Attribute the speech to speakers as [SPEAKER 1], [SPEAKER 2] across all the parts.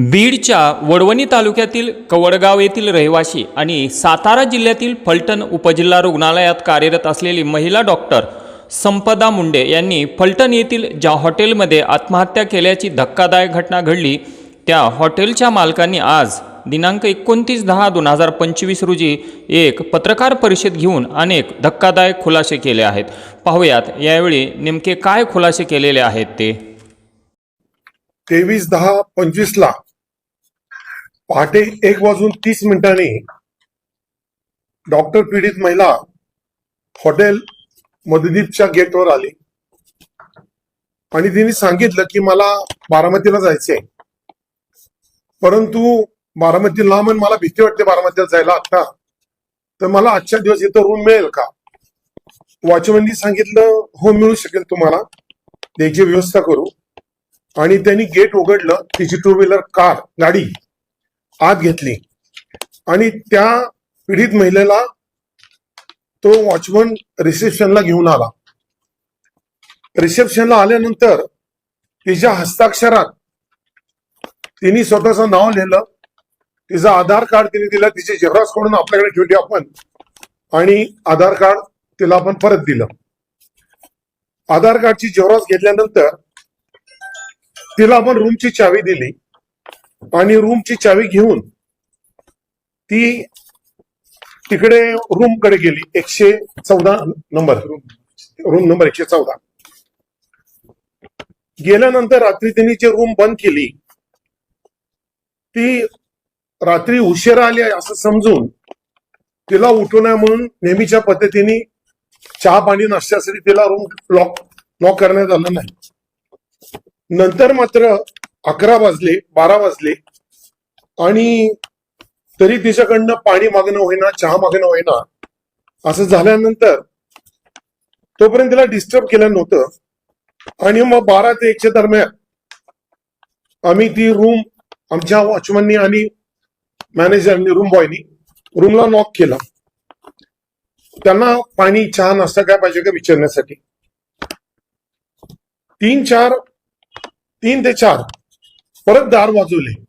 [SPEAKER 1] बीडच्या वडवणी तालुक्यातील कवडगाव येथील रहिवासी आणि सातारा जिल्ह्यातील फलटण उपजिल्हा रुग्णालयात कार्यरत असलेली महिला डॉक्टर संपदा मुंडे यांनी फलटण येथील ज्या हॉटेलमध्ये आत्महत्या केल्याची धक्कादायक घटना घडली त्या हॉटेलच्या मालकांनी आज दिनांक एकोणतीस दहा दोन हजार पंचवीस रोजी एक पत्रकार परिषद घेऊन अनेक धक्कादायक खुलासे केले आहेत. पाहुयात यावेळी नेमके काय खुलासे केलेले आहेत ते?
[SPEAKER 2] तेवीस दहा पंचवीसला पहाटे एक वाजून तीस मिनिटांनी डॉक्टर पीडित महिला हॉटेल मधुदीपच्या गेटवर आली. आणि तिने सांगितलं की मला बारामतीला जायचंय. परंतु बारामती लांब मला भीती वाटते बारामतीला जायला आता. तर मला आजच्या दिवस इथं रूम मिळेल का? वॉचमॅननी सांगितलं हो मिळू शकेल तुम्हाला. त्याची व्यवस्था करू. आणि त्यांनी गेट उघडलं तिची टू व्हीलर कार गाडी. आत घेतली. आणि त्या पीडित महिलेला तो वॉचमन रिसेप्शनला घेऊन आला. रिसेप्शनला आल्यानंतर तिच्या हस्ताक्षरात तिने स्वतःचं नाव लिहिलं. तिचं आधार कार्ड तिने दिलं. तिची झेरॉक्स करून आपल्याकडे ठेवली आपण. आणि आधार कार्ड तिला आपण परत दिलं. आधार कार्डची झेरॉक्स घेतल्यानंतर तिला आपण रूमची चावी दिली. आणि रूमची चावी घेऊन ती तिकडे रूमकडे गेली. एकशे चौदा नंबर रूम नंबर एकशे चौदा. गेल्यानंतर रात्री तिने जी रूम बंद केली ती रात्री उशिरा आली असं समजून तिला उठू नये म्हणून नेहमीच्या पद्धतीने चहा पाणी नाश्त्यासाठी तिला रूम लॉक लॉक करण्यात आलं नाही. नंतर मात्र अकरा वाजले बारा वाजले आणि तरी तिच्याकडनं पाणी मागणं होईना चहा मागणं होईना असं झाल्यानंतर तोपर्यंत तिला डिस्टर्ब केलं नव्हतं. आणि मग बारा ते एकच्या दरम्यान आम्ही ती रूम आमच्या वॉचमननी आणि मॅनेजरनी रूम बॉयनी रूमला नॉक केला. त्यांना पाणी चहा नाश्ता काय पाहिजे का विचारण्यासाठी. तीन चार तीन ते चार. परत दार वाजवले.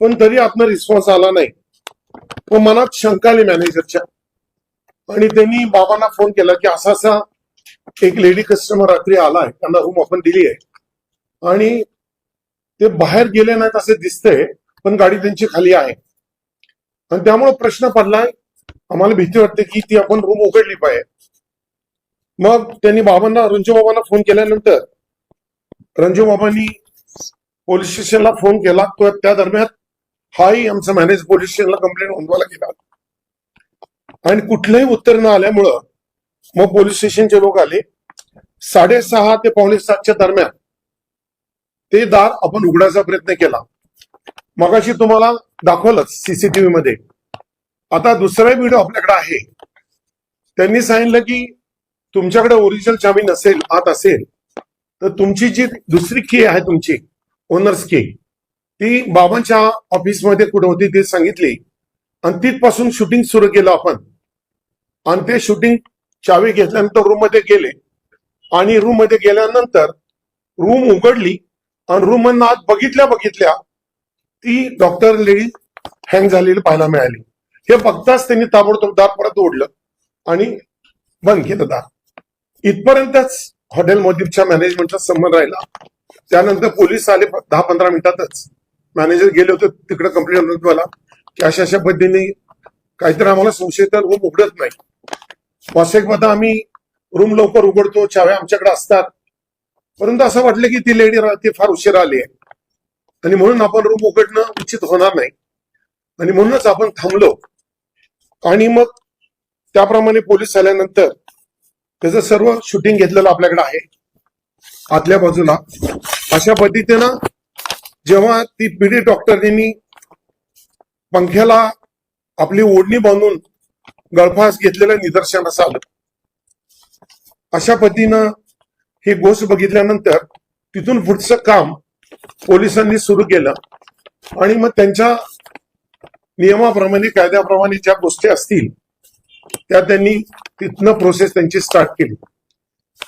[SPEAKER 2] पण तरी आतनं रिस्पॉन्स आला नाही. व मनात शंका आली मॅनेजरच्या आणि त्यांनी बाबांना फोन केला की असा असा एक लेडी कस्टमर रात्री आलाय त्यांना रूम आपण दिली आहे. आणि ते बाहेर गेले नाहीत असे दिसतंय पण गाडी त्यांची खाली आहे. आणि त्यामुळे प्रश्न पडलाय. आम्हाला भीती वाटते की ती आपण रूम उघडली पाहिजे. मग त्यांनी बाबांना रंजू बाबांना फोन केल्यानंतर रंजू बाबांनी पोलीस स्टेशनला फोन केला. तो त्या दरम्यान हाही आमचा मॅनेज पोलीस स्टेशनला कंप्लेंट नोंदवायला गेला. आणि कुठलंही उत्तर न आल्यामुळं मग पोलीस स्टेशनचे लोक आले. साडेसहा ते पावणे सातच्या दरम्यान ते दार आपण उघडायचा प्रयत्न केला. मगाशी तुम्हाला दाखवलंच सीसीटीव्ही मध्ये आता दुसरा व्हिडिओ आपल्याकडे आहे. त्यांनी सांगितलं की तुमच्याकडे ओरिजिनल चावी नसेल आत असेल तर तुमची जी दुसरी की आहे तुमची ओनर्स के. ती बाबांच्या ऑफिसमध्ये कुठे होती ते सांगितली. आणि तिथपासून शूटिंग सुरू केलं आपण. आणि ते शूटिंग चावी घेतल्यानंतर रूममध्ये गेले. आणि रूममध्ये गेल्यानंतर रूम उघडली. आणि रूम मधनं आत बघितल्या बघितल्या ती डॉक्टर लेडी हँग झालेली पाहायला मिळाली. हे बघताच त्यांनी ताबडतोब दार परत ओढलं. आणि बंद केलं दार. इथपर्यंतच हॉटेल मोदीपच्या मॅनेजमेंटचा संबंध राहिला. त्यानंतर पोलीस आले दहा पंधरा मिनिटातच. मॅनेजर गेले होते तिकडे कंप्लेंट मला की अशा अशा पद्धतीने काहीतरी आम्हाला संशय तर रूम उघडत नाही. वासेकमध्ये आम्ही रूम लवकर उघडतो. चाव्या आमच्याकडे असतात. परंतु असं वाटलं की ती लेडी ती फार उशिरा आली आहे. आणि म्हणून आपण रूम उघडणं उचित होणार नाही. आणि म्हणूनच आपण थांबलो. आणि मग त्याप्रमाणे पोलीस आल्यानंतर त्याचं सर्व शूटिंग घेतलेलं आपल्याकडे आहे. आतल्या बाजूला. अशा पद्धतीनं जेव्हा ती पीडी डॉक्टरनी पंख्याला आपली ओढणी बांधून गळफास घेतलेलं निदर्शनास आलं. अशा पद्धतीनं ही गोष्ट बघितल्यानंतर तिथून पुढचं काम पोलिसांनी सुरू केलं. आणि मग त्यांच्या नियमाप्रमाणे कायद्याप्रमाणे ज्या गोष्टी असतील त्या त्यांनी तिथनं प्रोसेस त्यांची स्टार्ट केली.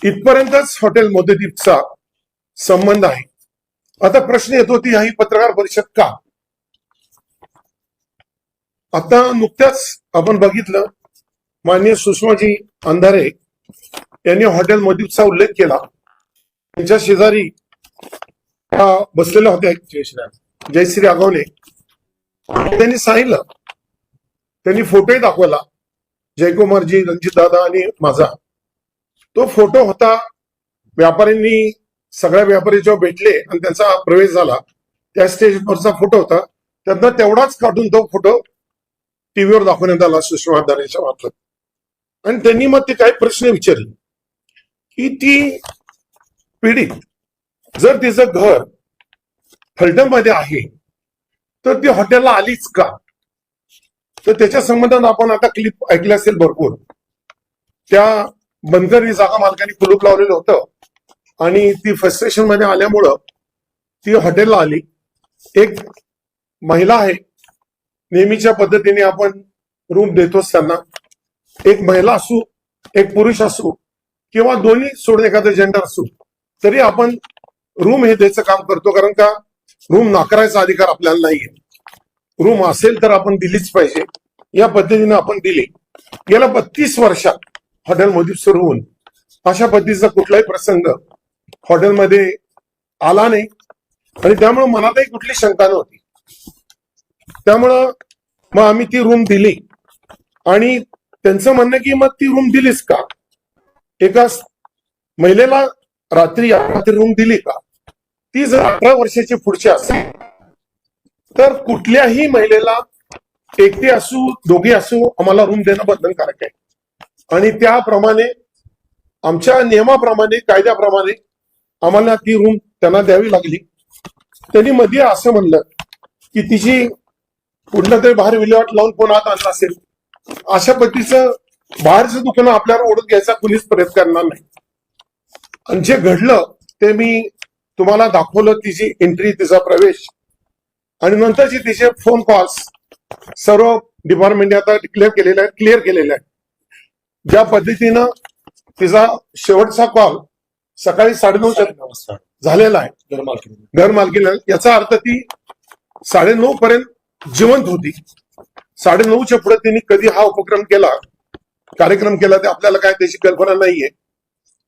[SPEAKER 2] इथपर्यंतच हॉटेल मोदीदीपचा संबंध आहे. आता प्रश्न येतो ती ही पत्रकार परिषद का? आता नुकत्याच आपण बघितलं माननीय सुषमाजी अंधारे यांनी हॉटेल मधीचा उल्लेख केला. त्यांच्या शेजारी बसलेल्या होत्या जयश्री जयश्री आगवले. त्यांनी सांगितलं त्यांनी फोटोही दाखवला जयकुमारजी रणजित दादा आणि माझा. तो फोटो होता व्यापाऱ्यांनी सगळ्या व्यापारी जेव्हा भेटले आणि त्यांचा प्रवेश झाला त्या स्टेजवरचा फोटो होता. त्यांना तेवढाच काढून तो फोटो टीव्हीवर दाखवण्यात आला सुषमा अंधारेच्या मार्फत. आणि त्यांनी मग ते काही प्रश्न विचारले. की ती पीडित जर तिचं घर फलटणमध्ये आहे तर ती हॉटेलला आलीच का? तर त्याच्या संबंधात आपण आता क्लिप ऐकले असेल भरपूर. त्या बनकरी जागा मालकाने कुलूप लावलेलं होतं. आणि ती फ्रस्ट्रेशनमध्ये आल्यामुळं ती हॉटेलला आली. एक महिला आहे. नेहमीच्या पद्धतीने आपण रूम देतोच त्यांना. एक महिला असू एक पुरुष असू किंवा दोन्ही सोडून एखादं जेंडर असू तरी आपण रूम हे द्यायचं काम करतो. कारण का? रूम नाकारायचा अधिकार आपल्याला नाहीये. रूम असेल तर आपण दिलीच पाहिजे. या पद्धतीने आपण दिली. गेल्या बत्तीस वर्षात हॉटेलमध्ये सुरू होऊन अशा पद्धतीचा कुठलाही प्रसंग हॉटेलमध्ये आला नाही. आणि त्यामुळे मनातही कुठली शंका नव्हती. त्यामुळं मग आम्ही ती रूम दिली. आणि त्यांचं म्हणणं की मग ती रूम दिलीस का? एका महिलेला रात्री रात्री रूम दिली का? ती जर अठरा वर्षाची पुढची असेल तर कुठल्याही महिलेला एकटी असू दोघी असू आम्हाला रूम देणं बंधनकारक आहे. आणि त्याप्रमाणे आमच्या नियमाप्रमाणे कायद्याप्रमाणे आम्हाला ती रूम त्यांना द्यावी लागली. त्यांनी मध्ये असं म्हणलं की तिची कुठलं तरी बाहेर विल्हेवाट लावून कोण आत आणला असेल. अशा पद्धतीचं बाहेरचं दुकानं आपल्याला ओढत घ्यायचा कुणीच प्रयत्न करणार नाही. आणि जे घडलं ते मी तुम्हाला दाखवलं तिची एंट्री तिचा प्रवेश. आणि नंतरची तिचे फोन कॉल्स सर्व डिपार्टमेंटने आता डिक्लेअर केलेले आहेत क्लिअर केलेले आहेत. ज्या पद्धतीनं तिचा शेवटचा कॉल सकाळी साडेनऊच्या झालेला आहे.
[SPEAKER 3] घर मालकी
[SPEAKER 2] घर मालकीला याचा अर्थ ती साडेनऊ पर्यंत जिवंत होती. साडेनऊच्या पुढे तिने कधी हा उपक्रम केला कार्यक्रम केला ते आपल्याला काय त्याची कल्पना नाहीये.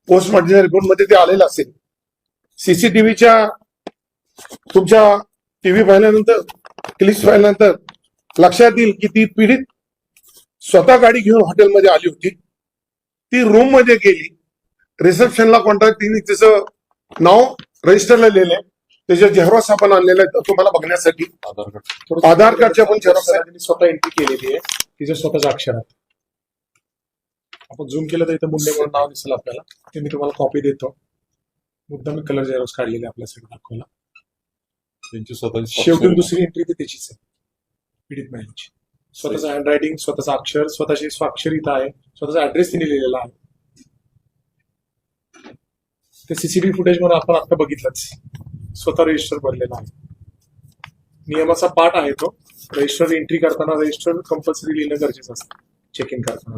[SPEAKER 2] पोस्टमॉर्टम रिपोर्टमध्ये ते आलेलं असेल. सीसीटीव्हीच्या तुमच्या टीव्ही पाहिल्यानंतर क्लिप्स पाहिल्यानंतर लक्षात येईल की ती पीडित स्वतः गाडी घेऊन हॉटेलमध्ये आली होती. ती रूममध्ये गेली. रिसेप्शनला कॉन्टॅक्ट तिने तिचं नाव रजिस्टरला लिहिलंय. त्याच्या झेरॉक्स आपण आणलेले आहेत तुम्हाला बघण्यासाठी.
[SPEAKER 3] आधार कार्ड.
[SPEAKER 2] आधार कार्डच्या पण झेरॉक्स
[SPEAKER 3] स्वतः एंट्री केलेली आहे. तिच्या स्वतःच्या अक्षरात. आपण झूम केलं तर इथं मुंडे म्हणून नाव दिसेल आपल्याला. ते मी तुम्हाला कॉपी देतो. मुद्दा मी कलर झेरॉक्स काढलेले आपल्यासाठी दाखवला.
[SPEAKER 4] त्यांची स्वतःची
[SPEAKER 3] शेवटी दुसरी एंट्री ती त्याचीच आहे. पीडित महिलेची. स्वतःचं हँड रायटिंग स्वतःचं अक्षर स्वतःची स्वाक्षरी इथं आहे. स्वतःचा ऍड्रेस तिने लिहिलेला आहे. ते सीसीटीव्ही फुटेज म्हणून आपण आता बघितलंच. स्वतः रजिस्टर भरलेला आहे. नियमाचा पाठ आहे तो. रजिस्टर एंट्री करताना रजिस्टर कंपल्सरी लिहिणं गरजेचं असतं. चेक इन करताना.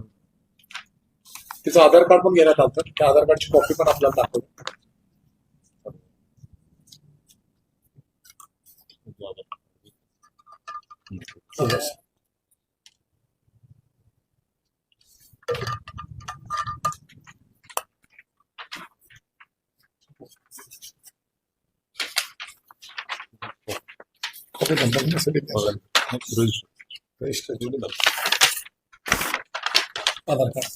[SPEAKER 3] त्याचं आधार कार्ड पण घेण्यात आलं त्या आधार कार्डची कॉपी पण आपल्याला दाखवली. कॉपी नंतर नसेल इथे.
[SPEAKER 4] रजिस्टर
[SPEAKER 3] आधार कार्ड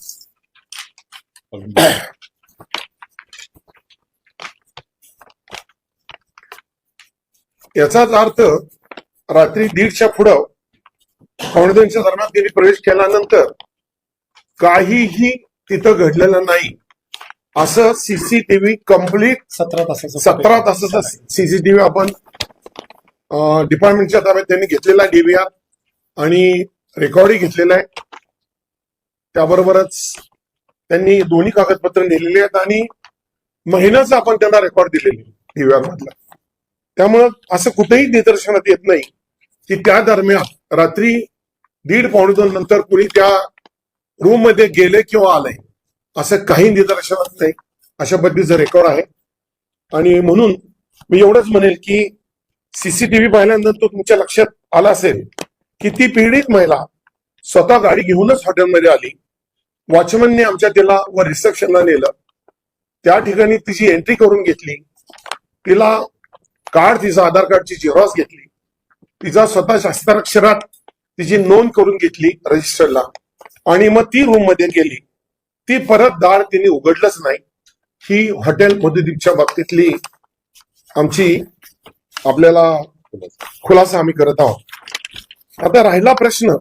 [SPEAKER 2] याचाच अर्थ रात्री दीडच्या पुढं पावणे दोनच्या दरम्यान तिने प्रवेश केल्यानंतर काहीही तिथं घडलेलं नाही असं सीसीटीव्ही कंप्लीट
[SPEAKER 3] सतरा तासाचा
[SPEAKER 2] सतरा तासाचा सीसीटीव्ही आपण डिपार्टमेंटच्या ताब्यात त्यांनी घेतलेला आहे डीबीआर आणि रेकॉर्डही घेतलेला आहे. त्याबरोबरच त्यांनी दोन्ही कागदपत्र नेलेली आहेत आणि महिन्याचा आपण त्यांना रेकॉर्ड दिलेली डीबीआर मधला. त्यामुळं असं कुठेही निदर्शनात येत नाही की त्या दरम्यान रात्री दीड पावणे दोन नंतर कुणी त्या रूममध्ये गेले किंवा आलंय असं काही निदर्शनात नाही. अशा पद्धतीचं रेकॉर्ड आहे. आणि म्हणून मी एवढंच म्हणेल की सीसीटीव्ही पाहिल्यानंतर तो तुमच्या लक्षात आला असेल की ती पीडित महिला स्वतः गाडी घेऊनच हॉटेलमध्ये आली. वॉचमनने आमच्या तिला व रिसेप्शनला नेलं. त्या ठिकाणी तिची एंट्री करून घेतली. तिला कार्ड तिचा आधार कार्डची झेरॉक्स घेतली. तिचा स्वतः शास्त्राक्षरात तिची नोंद करून घेतली रजिस्टरला. आणि मग ती रूममध्ये गेली. ती परत दार तिने उघडलंच नाही. ही हॉटेल मधुदीपच्या बाबतीतली आमची आपल्याला खुलासा आम्ही करत आहोत. आता राहिला प्रश्न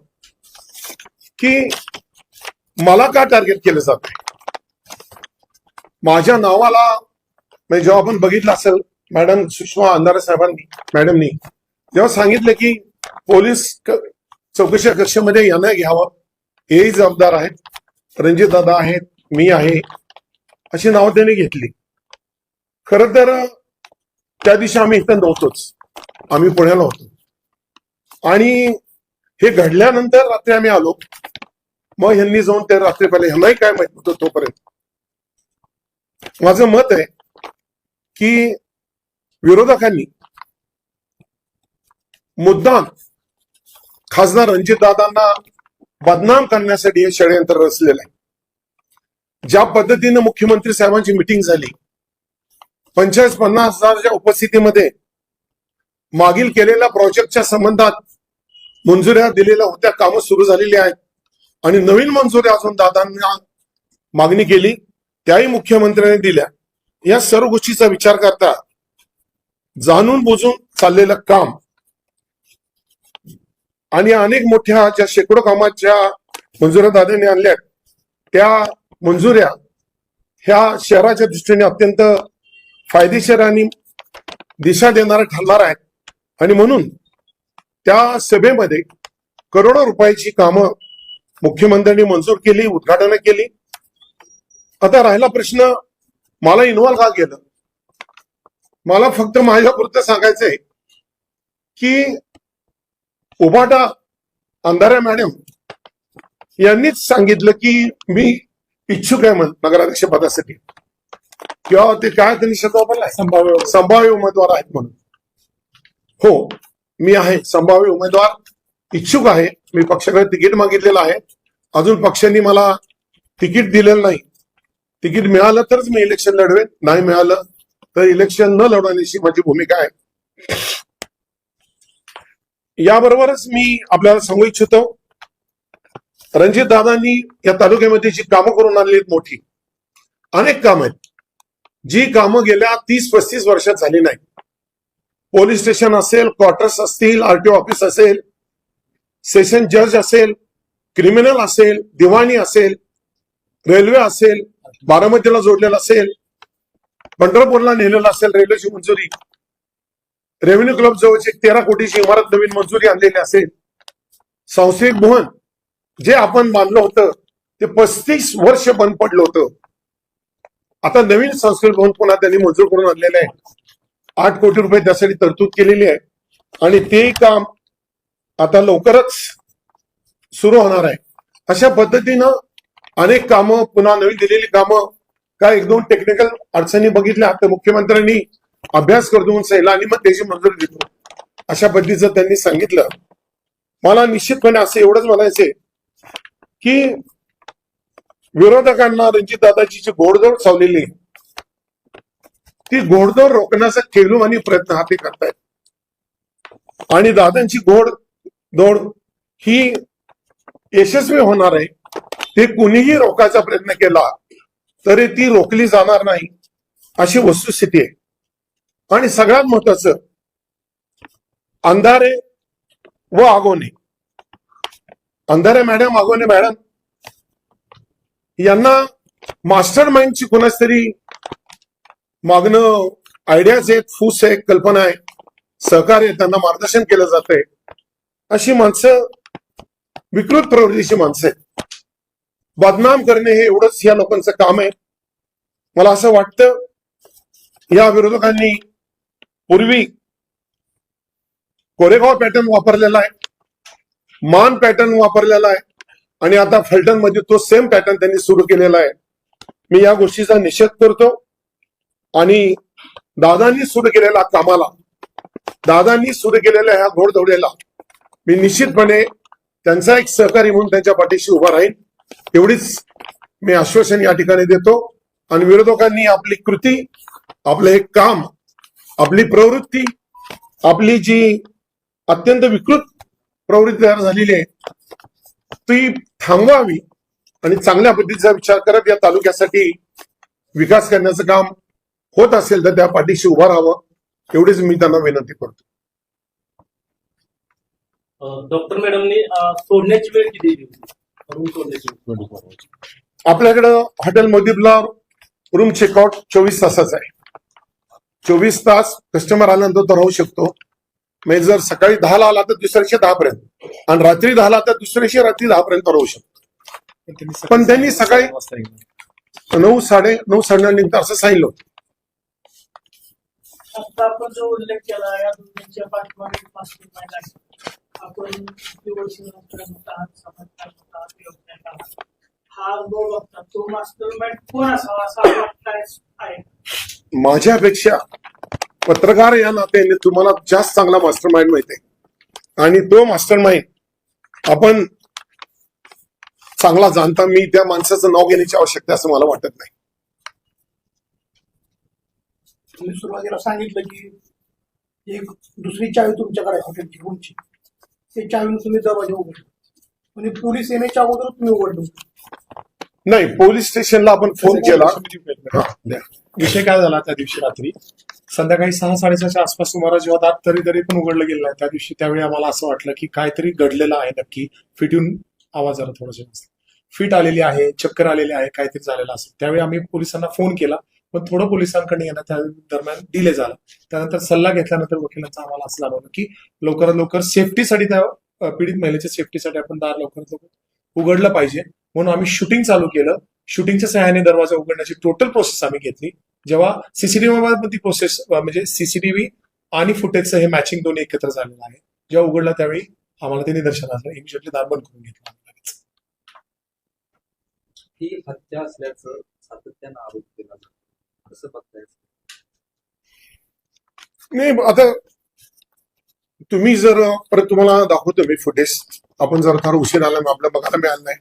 [SPEAKER 2] की मला का टार्गेट केलं जात माझ्या नावाला म्हणजे जेव्हा आपण बघितलं असेल मॅडम सुषमा अंधारे साहेबांनी मॅडमनी जेव्हा सांगितलं की पोलीस चौकशी कक्षेमध्ये यांना घ्यावं. हेही जबाबदार आहेत. रणजित दादा आहेत. मी आहे. अशी नावं त्यांनी घेतली. खर तर त्या दिवशी आम्ही इथं नव्हतोच. आम्ही पुण्याला होतो आणि हे घडल्यानंतर रात्री आम्ही आलो. मग ह्यांनी जाऊन त्या रात्री पहिले ह्यांनाही काय माहीत होतं तोपर्यंत. माझं मत आहे की विरोधकांनी मुद्दाम खासदार रणजितदादांना बदनाम करण्यासाठी हे षडयंत्र रचलेलं आहे. ज्या पद्धतीनं मुख्यमंत्री साहेबांची मिटिंग झाली पंचाळीस पन्नास हजारच्या उपस्थितीमध्ये मागील केलेल्या प्रोजेक्टच्या संबंधात मंजुऱ्या दिलेल्या होत्या कामं सुरू झालेली आहेत. आणि नवीन मंजुऱ्या अजून दादांना मागणी केली त्याही मुख्यमंत्र्यांनी दिल्या. या सर्व गोष्टीचा विचार करता जाणून बुजून चाललेलं काम आणि अनेक मोठ्या ज्या शेकडो कामाच्या मंजुऱ्या दादांनी आणल्या त्या मंजुऱ्या ह्या शहराच्या दृष्टीने अत्यंत फायदेशीर आणि दिशा देणारा ठरणार आहे आणि म्हणून त्या सभेमध्ये करोडो रुपयाची कामं मुख्यमंत्र्यांनी मंजूर केली उद्घाटन केली. आता राहिला प्रश्न मला इन्व्हॉल्व का केलं? मला फक्त माझ्यापुरतं सांगायचंय की उभाटा अंधाऱ्या मॅडम यांनीच सांगितलं की मी इच्छुक आहे म्हण नगराध्यक्ष पदासाठी किंवा ते काय त्यांनी शब्द वापरलाय
[SPEAKER 3] संभाव्य
[SPEAKER 2] संभाव्य उमेदवार आहेत म्हणून. हो मी आहे संभाव्य उमेदवार. इच्छुक आहे. मी पक्षाकडे तिकीट मागितलेलं आहे. अजून पक्षांनी मला तिकीट दिलेलं नाही. तिकीट मिळालं तरच मी इलेक्शन लढवेन. नाही मिळालं तर इलेक्शन न लढवण्याची माझी भूमिका आहे. याबरोबरच मी आपल्याला सांगू इच्छितो रणजित दादांनी या तालुक्यामध्ये जी कामं करून आणली आहेत मोठी अनेक कामं आहेत. जी कामं गेल्या तीस पस्तीस वर्षात झाली नाही. पोलीस स्टेशन असेल क्वार्टर्स असतील आरटीओ ऑफिस असेल सेशन जज असेल क्रिमिनल असेल दिवाणी असेल रेल्वे असेल बारामतीला जोडलेलं असेल पंढरपूरला नेलेलं असेल रेल्वेची मंजुरी रेव्हेन्यू क्लब जवळची एक तेरा कोटीची इमारत नवीन मंजुरी आणलेली असेल संस्थेत भवन जे आपण बांधलं होतं ते पस्तीस वर्ष बंद पडलं होतं. आता नवीन संस्कृत भवन पुन्हा त्यांनी मंजूर करून आणलेलं आहे. आठ कोटी रुपये त्यासाठी तरतूद केलेली आहे. आणि ते काम आता लवकरच सुरू होणार आहे. अशा पद्धतीनं अनेक कामं पुन्हा नवीन दिलेली कामं काय एक दोन टेक्निकल अडचणी बघितल्या तर मुख्यमंत्र्यांनी अभ्यास करतो म्हणून आणि मग त्याची मंजुरी देतो. अशा पद्धतीचं त्यांनी सांगितलं. मला निश्चितपणे असं एवढंच म्हणायचंय की विरोधकांना रणजित दादाची जी घोडदौड चावलेली आहे, ती घोडदौड रोखण्याचा खेळू आणि प्रयत्न हाती करतायत. आणि दादांची घोड दौड ही यशस्वी होणार आहे ते कुणीही रोखायचा प्रयत्न केला तरी ती रोखली जाणार नाही अशी वस्तुस्थिती आहे. आणि सगळ्यात महत्वाचं अंधारे व आगोने. अंधारे मॅडम आगोने मॅडम यांना मास्टर माइंडची कोणाच तरी मागणं आयडियाज आहेत फूस आहे कल्पना आहे सहकार्य त्यांना मार्गदर्शन केलं जात आहे अशी माणसं विकृत प्रवृत्तीची माणसं आहेत. बदनाम करणे हे एवढंच या लोकांचं काम आहे. मला असं वाटतं या विरोधकांनी पूर्वी कोरेगाव पॅटर्न वापरलेला आहे मान पॅटर्न वापरलेला आहे. आणि आता फलटणमध्ये तो सेम पॅटर्न त्यांनी सुरू केलेला आहे. मी या गोष्टीचा निषेध करतो. आणि दादांनी सुरू केलेल्या कामाला दादांनी सुरू केलेल्या ह्या घोडदौडीला मी निश्चितपणे त्यांचा एक सहकारी म्हणून त्यांच्या पाठीशी उभा राहील एवढीच मी आश्वासन या ठिकाणी देतो. आणि विरोधकांनी आपली कृती आपलं हे काम आपली प्रवृत्ती आपली जी अत्यंत विकृत प्रवृत्ती तयार झालेली आहे ती थांबवावी आणि चांगल्या पद्धतीचा विचार करत या तालुक्यासाठी विकास करण्याचं काम होत असेल तर त्या पाठीशी उभा राहावं एवढीच मी त्यांना विनंती करतो.
[SPEAKER 5] डॉक्टर मॅडमनी सोडण्याची वेळ किती
[SPEAKER 2] आपल्याकडं हॉटेल मोदीबला रूम चेकआउट चोवीस तासाचा आहे. चोवीस तास कस्टमर आल्यानंतर तो राहू शकतो. म्हणजे जर सकाळी दहाला आला तर दुसऱ्या दिवशी दहा पर्यंत आणि रात्री दहाला तर दुसऱ्या दिवशी रात्री दहा पर्यंत राहू शकतो पण त्यांनी सकाळी-. नऊ साडे नऊ साडे निघतं असं सांगितलं होतं.
[SPEAKER 6] आता आपण जो उल्लेख केला या दोघांच्या पाठीमागे मास्टर माइंड आहे आपण किती वर्ष नंतर आहात समजदार आहात योग्य आहात हा अनुभव बघता तो मास्टर माइंड कोण असावा असा वाटताय आहे
[SPEAKER 2] माझ्यापेक्षा पत्रकार या नात्याने तुम्हाला जास्त चांगला मास्टर माइंड माहीत आहे. आणि तो मास्टर माइंड आपण चांगला जाणता मी त्या माणसाचं नाव घेण्याची आवश्यकता आहे असं मला वाटत नाही.
[SPEAKER 7] तुम्ही सुरुवातीला सांगितलं की एक दुसरी चावी तुमच्याकडे हॉटेलची रूमची ते चावी तुम्ही दरवाजा उघडली. म्हणजे पोलीस येण्याच्या अगोदर तुम्ही उघडलो
[SPEAKER 2] नाही पोलीस स्टेशनला आपण फोन केला.
[SPEAKER 3] विषय काय झाला त्या दिवशी रात्री? संध्याकाळी सहा साडेसहाच्या आसपास तुम्हाला जेव्हा दात तरी तरी पण उघडलं गेलं नाही त्या दिवशी त्यावेळी आम्हाला असं वाटलं की काहीतरी घडलेलं आहे नक्की. फिट येऊन आवाज जरा थोडासा फिट आलेली आहे चक्कर आलेली आहे काहीतरी झालेलं असेल. त्यावेळी आम्ही पोलिसांना फोन केला पण थोडं पोलिसांकडे येणं त्या दरम्यान डिले झाला. त्यानंतर सल्ला घेतल्यानंतर वकिलांचा आम्हाला असं जाणवलं की लवकरात लवकर सेफ्टीसाठी त्या पीडित महिलेच्या सेफ्टीसाठी आपण दार लवकरात लवकर उघडलं पाहिजे. म्हणून आम्ही शूटिंग चालू केलं. शूटिंगच्या सहाय्याने दरवाजा उघडण्याची टोटल प्रोसेस आम्ही घेतली. जेव्हा सीसीटीव्ही ती प्रोसेस म्हणजे सीसीटीव्ही आणि फुटेजचं हे मॅचिंग दोन्ही एकत्र झालेलं आहे. जेव्हा उघडला त्यावेळी आम्हाला ते निदर्शन आलं इमिजिएटली दार बंद करून घेतलं.
[SPEAKER 8] ही हत्या असल्याचं सातत्यानं आरोप केला जातो. कसं बघताय?
[SPEAKER 2] नाही आता तुम्ही जर परत तुम्हाला दाखवतो मी फुटेज आपण जर फार उशीर आला मग आपल्याला बघायला मिळालं नाही.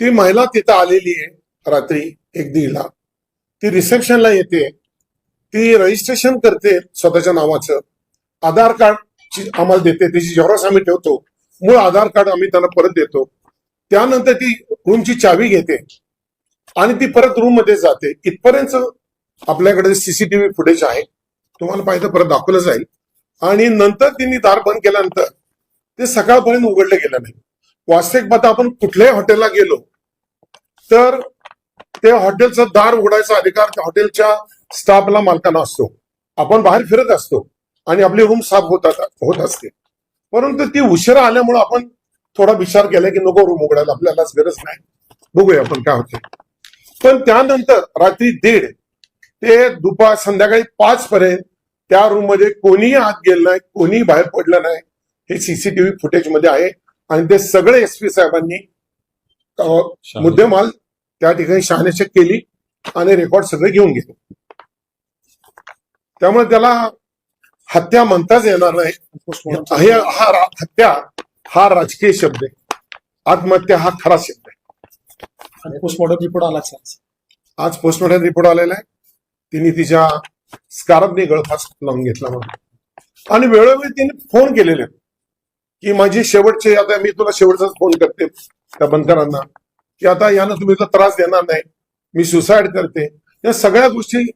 [SPEAKER 2] ती महिला तिथं आलेली आहे रात्री एक दीडला ती रिसेप्शनला येते. ती रजिस्ट्रेशन करते स्वतःच्या नावाचं. आधार कार्ड आम्हाला देते त्याची जेव्हा आम्ही ठेवतो मूळ आधार कार्ड आम्ही त्यांना परत देतो. त्यानंतर ती रूमची चावी घेते आणि ती परत रूममध्ये जाते. इथपर्यंत आपल्याकडे सीसीटीव्ही फुटेज आहे. तुम्हाला पाहिजे परत दाखवलं जाईल. आणि नंतर तिने दार बंद केल्यानंतर ते सकाळपर्यंत उघडलं गेलं नाही. वास्तविक पाहता आपण कुठल्याही हॉटेलला गेलो तर ते हॉटेलचं दार उघडायचा अधिकार त्या हॉटेलच्या स्टाफला मालकांना असतो. आपण बाहेर फिरत असतो आणि आपली रूम साफ होतात होत असते. परंतु ती उशिरा आल्यामुळे आपण थोडा विचार केला की नको रूम उघडायला आपल्यालाच गरज नाही. बघूया आपण काय होते पण त्यानंतर रात्री दीड ते दुपार संध्याकाळी पाच पर्यंत त्या रूममध्ये कोणीही आत गेलं नाही कोणीही बाहेर पडलं नाही. हे सीसीटीव्ही फुटेजमध्ये आहे. आणि ते सगळे एस पी साहेबांनी मुद्देमाल त्या ठिकाणी शहानिशा केली आणि रेकॉर्ड सगळे घेऊन गेले त्यामुळे त्याला हत्या म्हणताच येणार नाही. हे हा हत्या हा राजकीय शब्द आहे. आत्महत्या हा खरा शब्द आहे.
[SPEAKER 3] आणि पोस्टमॉर्टम रिपोर्ट आलाच आज.
[SPEAKER 2] आज पोस्टमॉर्टम रिपोर्ट आलेला आहे. तिने तिच्या स्कार्फने गळफास लावून घेतला म्हणून. आणि वेळोवेळी तिने फोन केलेले. आहेत की माझी शेवटचे आता मी तुला शेवटचाच फोन करते त्या बनकरांना की आता यानं तुम्ही त्रास देणार नाही मी सुसाईड करते. या सगळ्या गोष्टी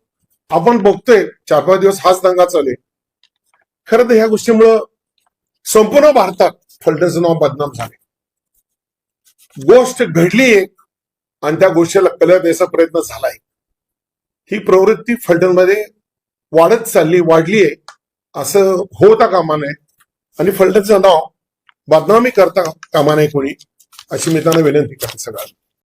[SPEAKER 2] आपण बघतोय चार पाच दिवस हाच दंगा चालू खरं तर ह्या गोष्टीमुळं संपूर्ण भारतात फलटणचं नाव बदनाम झाले गोष्ट घडली एक आणि त्या गोष्टीला कलर द्यायचा प्रयत्न झालाय. ही प्रवृत्ती फलटणमध्ये वाढत चालली वाढली आहे असं होता कामा नये. आणि फलटणचं नाव बदनामी करता कामा नये कोणी अशी मी त्यांना विनंती करते सगळ्यांना.